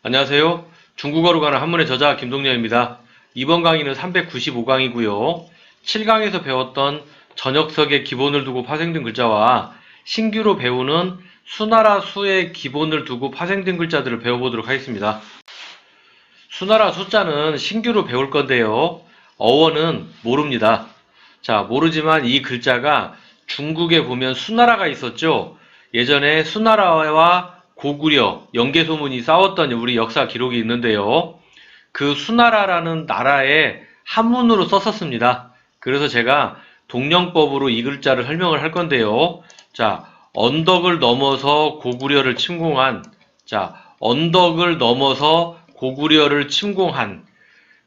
안녕하세요. 중국어로 가는 한문의 저자 김동렬입니다. 이번 강의는 395강이고요. 7강에서 배웠던 전역석의 기본을 두고 파생된 글자와 신규로 배우는 수나라 수의 기본을 두고 파생된 글자들을 배워보도록 하겠습니다. 수나라 숫자는 신규로 배울 건데요. 어원은 모릅니다. 자, 모르지만 이 글자가 중국에 보면 수나라가 있었죠. 예전에 수나라와 고구려, 연개소문이 싸웠던 우리 역사 기록이 있는데요. 그 수나라라는 나라에 한문으로 썼었습니다. 그래서 제가 동령법으로 이 글자를 설명을 할 건데요. 자, 언덕을 넘어서 고구려를 침공한, 자, 언덕을 넘어서 고구려를 침공한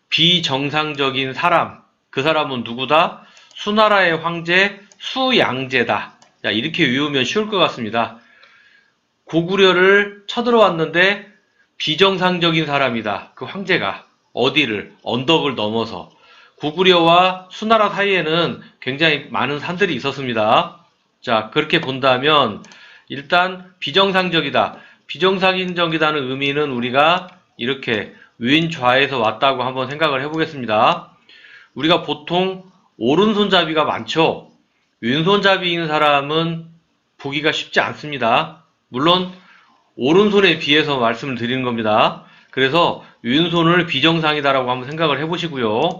비정상적인 사람, 그 사람은 누구다? 수나라의 황제 수양제다. 자, 이렇게 외우면 쉬울 것 같습니다. 고구려를 쳐들어왔는데 비정상적인 사람이다. 그 황제가 어디를 언덕을 넘어서 고구려와 수나라 사이에는 굉장히 많은 산들이 있었습니다. 자, 그렇게 본다면 일단 비정상적이다. 비정상적이다는 의미는 우리가 이렇게 왼좌에서 왔다고 한번 생각을 해보겠습니다. 우리가 보통 오른손잡이가 많죠. 왼손잡이인 사람은 보기가 쉽지 않습니다. 물론 오른손에 비해서 말씀을 드리는 겁니다. 그래서 왼손을 비정상이다라고 한번 생각을 해보시고요.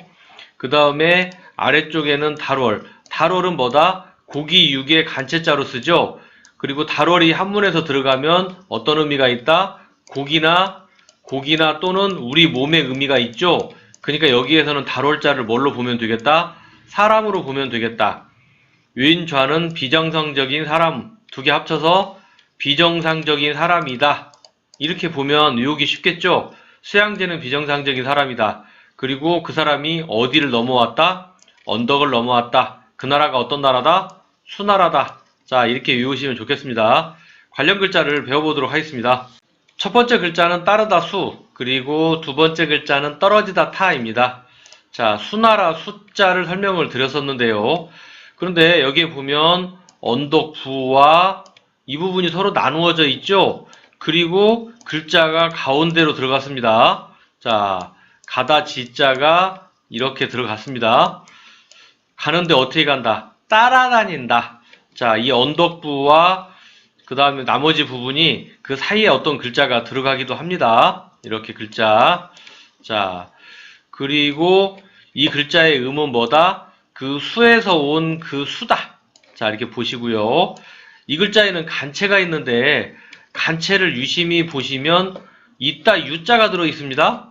그 다음에 아래쪽에는 달월. 달월은 뭐다? 고기 육의 간체자로 쓰죠. 그리고 달월이 한문에서 들어가면 어떤 의미가 있다? 고기나 고기나 또는 우리 몸의 의미가 있죠. 그러니까 여기에서는 달월자를 뭘로 보면 되겠다? 사람으로 보면 되겠다. 윈좌는 비정상적인 사람 두 개 합쳐서 비정상적인 사람이다. 이렇게 보면 외우기 쉽겠죠? 수양제는 비정상적인 사람이다. 그리고 그 사람이 어디를 넘어왔다? 언덕을 넘어왔다. 그 나라가 어떤 나라다? 수나라다. 자, 이렇게 외우시면 좋겠습니다. 관련 글자를 배워보도록 하겠습니다. 첫 번째 글자는 따르다 수, 그리고 두 번째 글자는 떨어지다 타입니다. 자, 수나라 숫자를 설명을 드렸었는데요. 그런데 여기에 보면 언덕 부와 이 부분이 서로 나누어져 있죠? 그리고 글자가 가운데로 들어갔습니다. 자, 가다 지자가 이렇게 들어갔습니다. 가는데 어떻게 간다? 따라다닌다. 자, 이 언덕부와 그 다음에 나머지 부분이 그 사이에 어떤 글자가 들어가기도 합니다. 이렇게 글자. 자, 그리고 이 글자의 음은 뭐다? 그 수에서 온 그 수다. 자, 이렇게 보시고요. 이 글자에는 간체가 있는데 간체를 유심히 보시면 이따 유자가 들어 있습니다.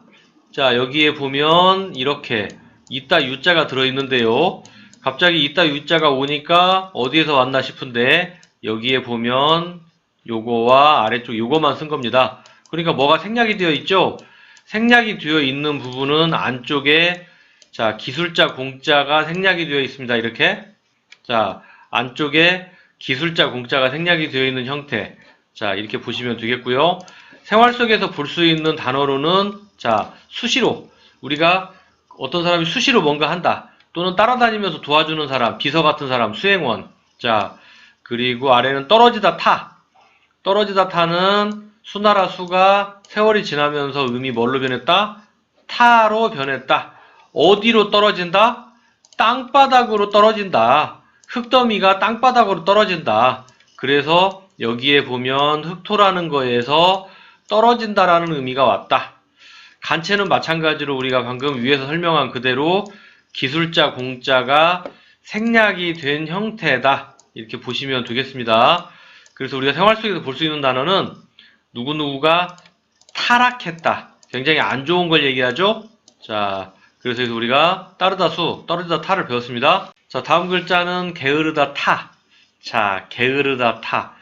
자, 여기에 보면 이렇게 이따 유자가 들어 있는데요. 갑자기 이따 유자가 오니까 어디에서 왔나 싶은데 여기에 보면 요거와 아래쪽 요거만 쓴 겁니다. 그러니까 뭐가 생략이 되어 있죠? 생략이 되어 있는 부분은 안쪽에 자, 기술자 공자가 생략이 되어 있습니다. 이렇게. 자, 안쪽에 기술자 공자가 생략이 되어 있는 형태. 자, 이렇게 보시면 되겠고요. 생활 속에서 볼 수 있는 단어로는 자, 수시로 우리가 어떤 사람이 수시로 뭔가 한다. 또는 따라다니면서 도와주는 사람, 비서 같은 사람, 수행원. 자, 그리고 아래는 떨어지다 타. 떨어지다 타는 수나라 수가 세월이 지나면서 의미 뭘로 변했다? 타로 변했다. 어디로 떨어진다? 땅바닥으로 떨어진다. 흙더미가 땅바닥으로 떨어진다. 그래서 여기에 보면 흙토라는 거에서 떨어진다라는 의미가 왔다. 간체는 마찬가지로 우리가 방금 위에서 설명한 그대로 기술자 공자가 생략이 된 형태다. 이렇게 보시면 되겠습니다. 그래서 우리가 생활 속에서 볼 수 있는 단어는 누구누구가 타락했다. 굉장히 안 좋은 걸 얘기하죠? 자, 그래서 우리가 따르다 수, 떨어지다 타를 배웠습니다. 자, 다음 글자는 게으르다 타. 자, 게으르다 타.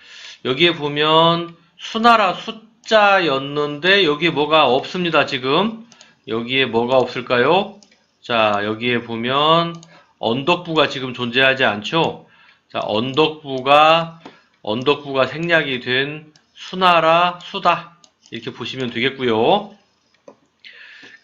여기에 보면 수나라 숫자였는데 여기에 뭐가 없습니다, 지금. 여기에 뭐가 없을까요? 자, 여기에 보면 언덕부가 지금 존재하지 않죠? 자, 언덕부가 언덕부가 생략이 된 수나라 수다. 이렇게 보시면 되겠고요.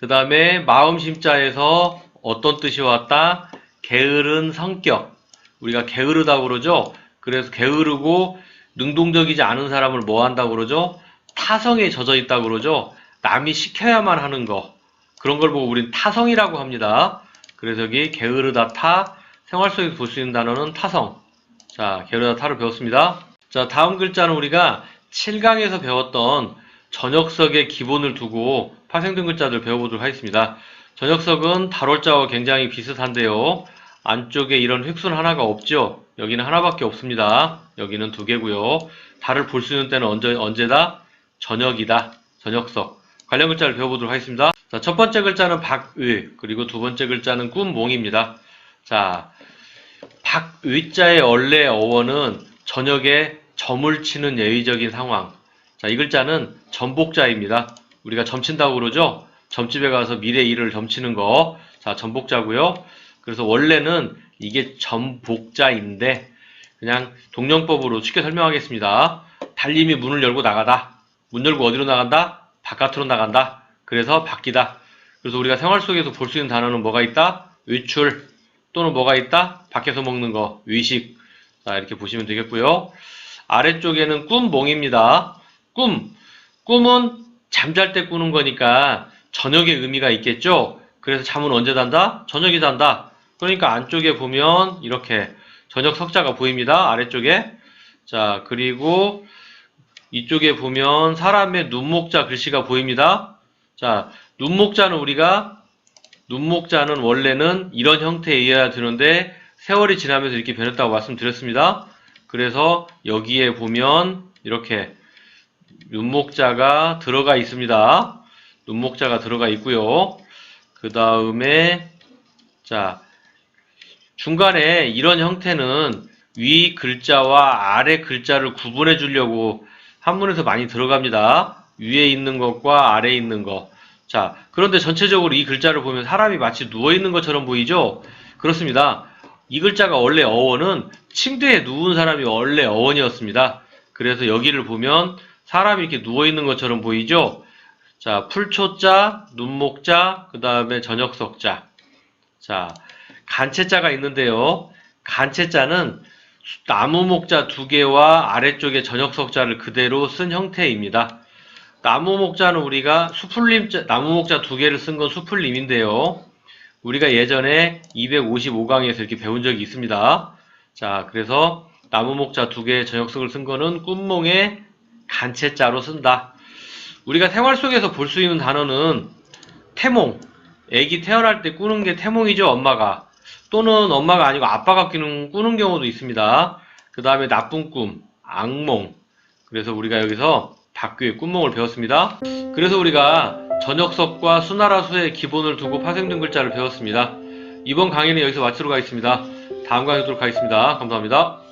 그 다음에 마음심자에서 어떤 뜻이 왔다? 게으른 성격. 우리가 게으르다고 그러죠? 그래서 게으르고 능동적이지 않은 사람을 뭐 한다고 그러죠? 타성에 젖어 있다고 그러죠? 남이 시켜야만 하는 거 그런 걸 보고 우린 타성이라고 합니다. 그래서 여기 게으르다 타 생활 속에서 볼 수 있는 단어는 타성. 자, 게으르다 타를 배웠습니다. 자, 다음 글자는 우리가 7강에서 배웠던 전역석의 기본을 두고 파생된 글자들 배워보도록 하겠습니다. 전역석은 발월자와 굉장히 비슷한데요. 안쪽에 이런 획순 하나가 없죠. 여기는 하나밖에 없습니다. 여기는 두 개고요. 달을 볼 수 있는 때는 언제, 언제다? 저녁이다. 전역석. 관련 글자를 배워보도록 하겠습니다. 자, 첫 번째 글자는 박의, 그리고 두 번째 글자는 꿈몽입니다. 자, 박의자의 원래 어원은 저녁에 점을 치는 예의적인 상황. 자, 이 글자는 점복자입니다. 우리가 점친다고 그러죠? 점집에 가서 미래 일을 점치는 거. 자, 점복자고요. 그래서 원래는 이게 점복자인데 그냥 동령법으로 쉽게 설명하겠습니다. 달님이 문을 열고 나가다. 문 열고 어디로 나간다? 바깥으로 나간다. 그래서 바뀌다. 그래서 우리가 생활 속에서 볼 수 있는 단어는 뭐가 있다? 외출 또는 뭐가 있다? 밖에서 먹는 거, 위식. 자, 이렇게 보시면 되겠고요. 아래쪽에는 꿈몽입니다. 꿈. 꿈은 잠잘 때 꾸는 거니까 저녁의 의미가 있겠죠? 그래서 잠은 언제 잔다? 저녁에 잔다. 그러니까 안쪽에 보면 이렇게 저녁 석자가 보입니다. 아래쪽에. 자, 그리고 이쪽에 보면 사람의 눈목자 글씨가 보입니다. 자, 눈목자는 우리가 눈목자는 원래는 이런 형태이어야 되는데 세월이 지나면서 이렇게 변했다고 말씀드렸습니다. 그래서 여기에 보면 이렇게 눈목자가 들어가 있습니다. 눈목자가 들어가 있고요. 그 다음에 자 중간에 이런 형태는 위 글자와 아래 글자를 구분해 주려고 한문에서 많이 들어갑니다. 위에 있는 것과 아래에 있는 것. 자, 그런데 전체적으로 이 글자를 보면 사람이 마치 누워 있는 것처럼 보이죠? 그렇습니다. 이 글자가 원래 어원은 침대에 누운 사람이 원래 어원이었습니다. 그래서 여기를 보면 사람이 이렇게 누워 있는 것처럼 보이죠? 자, 풀초자, 눈목자, 그 다음에 저녁석자. 자, 간체자가 있는데요. 간체자는 나무 목자 두 개와 아래쪽에 저녁석자를 그대로 쓴 형태입니다. 나무 목자는 우리가 수풀림, 나무 목자 두 개를 쓴 건 수풀림인데요. 우리가 예전에 255강에서 이렇게 배운 적이 있습니다. 자, 그래서 나무 목자 두 개의 저녁석을 쓴 거는 꿈몽의 간체자로 쓴다. 우리가 생활 속에서 볼 수 있는 단어는 태몽. 애기 태어날 때 꾸는 게 태몽이죠, 엄마가. 또는 엄마가 아니고 아빠가 꾸는, 꾸는 경우도 있습니다. 그 다음에 나쁜 꿈, 악몽. 그래서 우리가 여기서 박규의 꿈몽을 배웠습니다. 그래서 우리가 전역석과 수나라 수의 기본을 두고 파생된 글자를 배웠습니다. 이번 강의는 여기서 마치도록 하겠습니다. 다음 강의 도록 하겠습니다. 감사합니다.